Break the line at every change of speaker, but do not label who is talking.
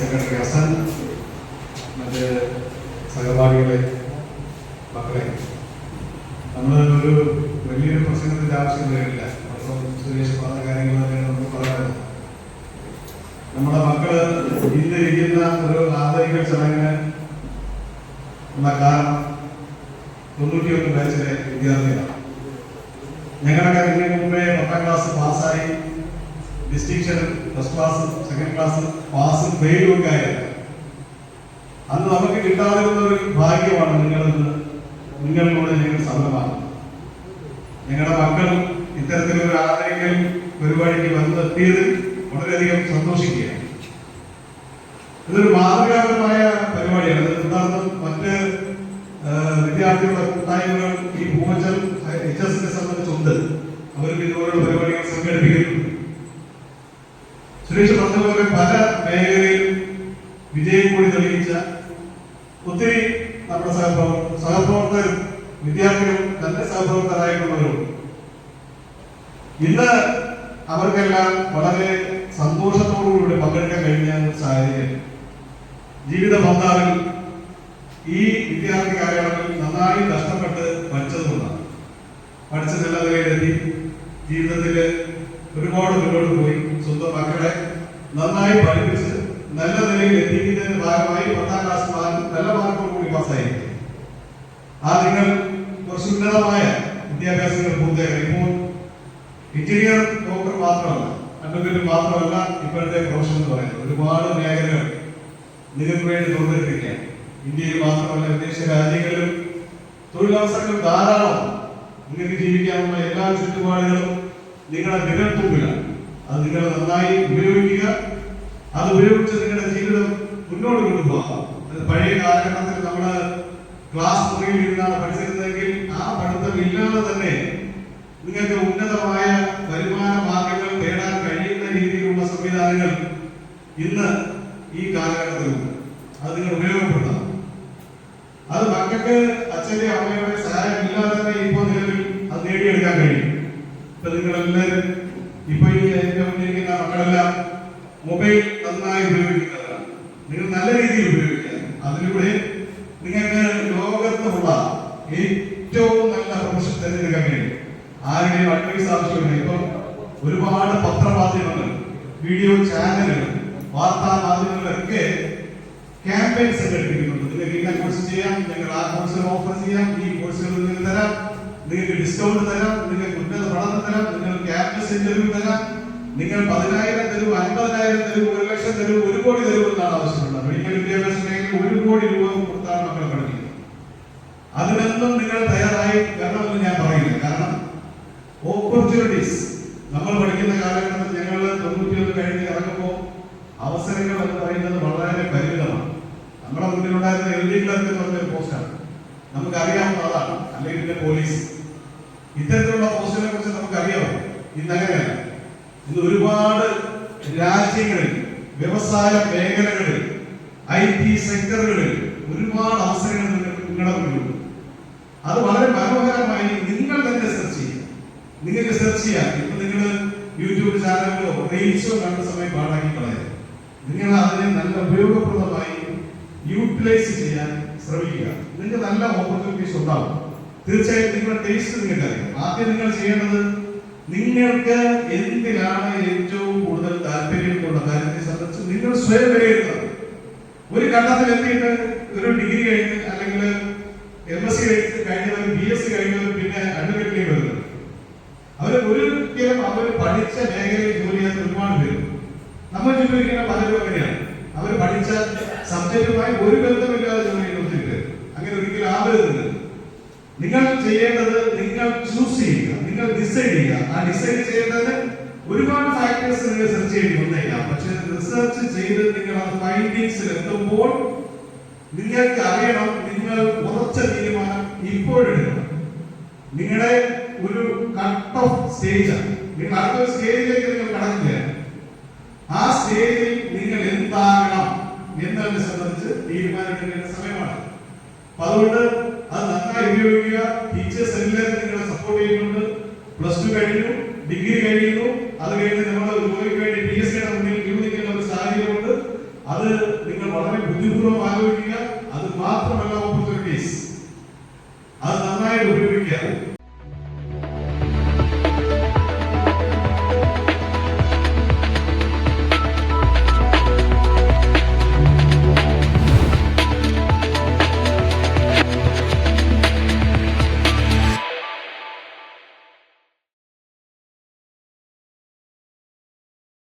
Secretary Hasan മറ്റ് സഹപാഠികളെ മക്കളെ നമ്മൾ ഒരു വലിയൊരു പ്രസംഗത്തിന്റെ ആവശ്യം വരില്ല. അപ്പം സുരേഷ് പറഞ്ഞ തന്നെയാണ് നമുക്ക് പറയാനുള്ളത് നമ്മുടെ മക്കൾ ഇന്ന് ഇരിക്കുന്ന ഒരു ആദരിക്കൽ ചടങ്ങിന് ഉള്ള കാരണം തൊണ്ണൂറ്റിയൊന്ന് ബാച്ചിലെ വിദ്യാർത്ഥികളാണ്. ഞങ്ങളൊക്കെ ഇതിനു മുമ്പേ പത്താം ക്ലാസ് പാസ്സായി. Distinction first class second class pass ഫെയിലും ഒക്കെ ആയിരുന്നു. അന്ന് നമുക്ക് കിട്ടാതിരുന്ന ഒരു ഭാഗ്യമാണ് നിങ്ങളിന്ന് നിങ്ങളിലൂടെ ഞങ്ങൾ സമരമാണ് ഞങ്ങളുടെ മക്കളും ഇത്തരത്തിലൊരു ആദരിക്കൽ പരിപാടിക്ക് വന്നെത്തിയതിൽ വളരെയധികം സന്തോഷിക്കുകയാണ്. ഇതൊരു മാതൃകാപരമായ പരിപാടിയാണ്. മറ്റ് വിദ്യാർത്ഥികളുടെ കൂട്ടായ്മകൾ വിദ്യാർത്ഥികളും നല്ല സഹപ്രവർത്തകരായിട്ടുള്ളവരും. ഇന്ന് അവർക്കെല്ലാം വളരെ സന്തോഷത്തോടുകൂടി പങ്കെടുക്കാൻ കഴിഞ്ഞ സാഹചര്യം. ജീവിത ഭർത്താവിൽ ഈ വിദ്യാർത്ഥി കാലയളവിൽ നന്നായി കഷ്ടപ്പെട്ട് പഠിച്ചതുകൊണ്ടാണ് പഠിച്ച നല്ല നിലയിലെത്തി. ജീവിതത്തിൽ ഒരുപാട് മുന്നോട്ട് പോയി. സ്വന്തം മക്കളെ നന്നായി പഠിപ്പിച്ച് നല്ല നിലയിൽ എത്തിക്കുന്നതിന്റെ ഭാഗമായി പത്താം ക്ലാസ് നല്ല മാർക്കോടുകൂടി പാസ്സായി. ആ നിങ്ങൾ കുറച്ച് വിദ്യാഭ്യാസങ്ങൾ പൂർത്തിയാക്കി ഇപ്പോൾ എഞ്ചിനീയർ ഡോക്ടർ മാത്രമല്ല അഡ്വക്കേറ്റ് മാത്രമല്ല ഇപ്പോഴത്തെ പ്രൊഫഷൻ എന്ന് പറയുന്നത്. ഒരുപാട് മേഖലകൾ നിങ്ങൾക്ക് വേണ്ടി തുറന്നിരിക്കുകയാണ് ഇന്ത്യയിൽ മാത്രമല്ല വിദേശ രാജ്യങ്ങളിലും തൊഴിലവസരങ്ങൾ ധാരാളം. നിങ്ങൾക്ക് ജീവിക്കാനുള്ള എല്ലാ ചുറ്റുപാടുകളും നിങ്ങളുടെ വിരൽത്തുമ്പിലാണ് അത് നിങ്ങൾ നന്നായി ഉപയോഗിക്കുക. അത് ഉപയോഗിച്ച് നിങ്ങളുടെ ജീവിതം മുന്നോട്ട് കൊണ്ടുപോകാം. പഴയ കാലഘട്ടത്തിൽ നമ്മൾ ക്ലാസ് മുറിയിൽ ഇരുന്നാണ് പഠിച്ചിരുന്നതെങ്കിൽ ആ പഠിത്തം ഇല്ലാതെ തന്നെ നിങ്ങൾക്ക് ഉന്നതമായ വരുമാന മാർഗങ്ങൾ നേടാൻ കഴിയുന്ന രീതിയിലുള്ള സംവിധാനങ്ങൾ ഇന്ന് ഈ കാലഘട്ടത്തിലുണ്ട് അത് നിങ്ങൾ ഉപയോഗപ്പെടുത്താം അത് മക്കൾക്ക് അച്ഛന്റെ അമ്മയുടെ സഹായം ഇല്ലാതെ തന്നെ ഇപ്പോൾ നിലവിൽ അത് നേടിയെടുക്കാൻ കഴിയും. ഇപ്പൊ നിങ്ങൾ എല്ലാവരും ഇപ്പൊ ഈ എന്റെ മക്കളെല്ലാം മൊബൈൽ നന്നായി ഉപയോഗിക്കുന്നവരാണ് നിങ്ങൾ നല്ല രീതിയിൽ ഉപയോഗിക്കുക അതിലൂടെ നിങ്ങൾക്ക് ലോകത്തുള്ള ഏറ്റവും നല്ല പ്രൊഫഷൻ തിരഞ്ഞെടുക്കാൻ ആരെങ്കിലും അഡ്വൈസ് ആവശ്യമില്ല. ഇപ്പം ഒരുപാട് പത്രമാധ്യമങ്ങൾ വീഡിയോ ചാനലുകൾ വാർത്താ മാധ്യമങ്ങളിലൊക്കെ ക്യാമ്പയിൻ സംഘടിപ്പിക്കുന്നുണ്ട് നിങ്ങൾക്ക് ഇന്ന കോഴ്സ് ചെയ്യാം നിങ്ങൾ ആ കോഴ്സുകൾ ഓഫർ ചെയ്യാം ഈ കോഴ്സുകൾ നിങ്ങൾക്ക് തരാം നിങ്ങൾക്ക് ഡിസ്കൗണ്ട് തരാം നിങ്ങൾക്ക് ഉന്നത പഠനം തരാം നിങ്ങൾ ക്യാമ്പസ് ഇന്റർവ്യൂ തരാം. നിങ്ങൾ പതിനായിരം തരൂ അൻപതിനായിരം തരൂ ഒരു ലക്ഷം തരൂ ഒരു കോടി തരൂ എന്നാണ് ആവശ്യമുള്ളത്. മെഡിക്കൽ വിദ്യാഭ്യാസ മേഖലയിൽ ഒരു കോടി രൂപ കൊടുത്താണ് മക്കളെ പഠിക്കുന്നത് അതിനൊന്നും നിങ്ങൾ തയ്യാറായി വരണമെന്ന് ഞാൻ പറയില്ല കാരണം ഓപ്പർച്യൂണിറ്റീസ് നമ്മൾ പഠിക്കുന്ന കാലഘട്ടത്തിൽ ഞങ്ങൾ തൊണ്ണൂറ്റിയൊന്ന് കഴിഞ്ഞ് ഇറങ്ങുമ്പോൾ അവസരങ്ങൾ എന്ന് പറയുന്നത് വളരെ പരിമിതമാണ്. നമ്മുടെ മുന്നിലുണ്ടായിരുന്ന എൽ ഡി ക്ലർക്ക് എന്ന് പറഞ്ഞ പോസ്റ്റാണ് നമുക്ക് അറിയാവുന്ന അതാണ് അല്ലെങ്കിൽ പിന്നെ പോലീസ്. ഇത്തരത്തിലുള്ള പോസ്റ്റുകളെ കുറിച്ച് നമുക്ക് അറിയാമോ ഇന്ന് അങ്ങനെയല്ല. ഇന്ന് ഒരുപാട് രാജ്യങ്ങളിൽ വ്യവസായ മേഖലകളിൽ ഐ ടി സെക്ടറുകളിൽ ഒരുപാട് അവസരങ്ങൾ നിങ്ങളുടെ മുന്നിലുണ്ട്. അത് വളരെ മനോഹരമായി നിങ്ങൾ തന്നെ സെർച്ച് ചെയ്യുക. നിങ്ങൾക്ക് സെർച്ച് ചെയ്യാം. ചാനലുകളോ റീൽസോ കണ്ട സമയം പാടാക്കി കളയാം. നിങ്ങൾ അതിനെ നല്ല ഉപയോഗപ്രദമായി യൂട്ടിലൈസ് ചെയ്യാൻ ശ്രമിക്കുക. നിങ്ങൾക്ക് നല്ല ഓപ്പർച്യൂണിറ്റീസ് ഉണ്ടാവും. തീർച്ചയായും നിങ്ങളുടെ ടേസ്റ്റ് നിങ്ങൾക്ക് അറിയാം. ആദ്യം നിങ്ങൾ ചെയ്യേണ്ടത് നിങ്ങൾക്ക് എന്തിനാണ് ഏറ്റവും കൂടുതൽ താല്പര്യം എന്നുള്ള കാര്യത്തെ സംബന്ധിച്ച് നിങ്ങൾ സ്വയം വിലയിരുത്തണം. ഒരു ഘട്ടത്തിൽ എത്തിയിട്ട് ഒരു ഡിഗ്രി കഴിഞ്ഞ് അല്ലെങ്കിൽ എം എസ് സി കഴിഞ്ഞവരും ബി എസ് സി കഴിഞ്ഞവരും പിന്നെ അഡ്വക്കേറ്റിലേക്ക് വരുന്നത്. ഒരിക്കലും അവർ പഠിച്ച മേഖലയിൽ ജോലി ചെയ്യാൻ ഒരുപാട് പേര്. നമ്മൾ ചിന്തിക്കുന്ന പലരും അങ്ങനെയാണ്. അവർ പഠിച്ച സബ്ജക്റ്റുമായി ഒരു ബന്ധമില്ലാതെ ജോലി ചെയ്യുന്ന ഒത്തിരി അങ്ങനെ ഒരിക്കലും ആവരുത്. നിങ്ങൾ ചെയ്യേണ്ടത് നിങ്ങൾ ചൂസ് ചെയ്യുക. നിങ്ങൾ ഡിസൈഡ് ചെയ്യുക. ആ ഡിസൈഡ് ചെയ്യേണ്ടത് ഒരുപാട് ഫാക്ടേഴ്സ് നിങ്ങൾ സെർച്ച് ചെയ്യേണ്ടി വന്നേക്കാം. പക്ഷെ റിസർച്ച് ചെയ്ത് നിങ്ങൾ ആ ഫൈൻഡിങ്സിൽ എത്തുമ്പോൾ നിങ്ങൾക്ക് അറിയണം നിങ്ങൾ ഉറച്ച തീരുമാനം ഇപ്പോഴെടുക്കണം. നിങ്ങളുടെ ഒരു കട്ട് ഓഫ് സ്റ്റേജ് ആണ്. നിങ്ങൾ അടുത്ത സ്റ്റേജിലേക്ക് നിങ്ങൾ കടക്കുകയാണ്. ആ സ്റ്റേജിൽ നിങ്ങൾ എന്താകണം എന്നതിനെ സംബന്ധിച്ച് തീരുമാനമെടുക്കേണ്ട സമയമാണ്. അതുകൊണ്ട്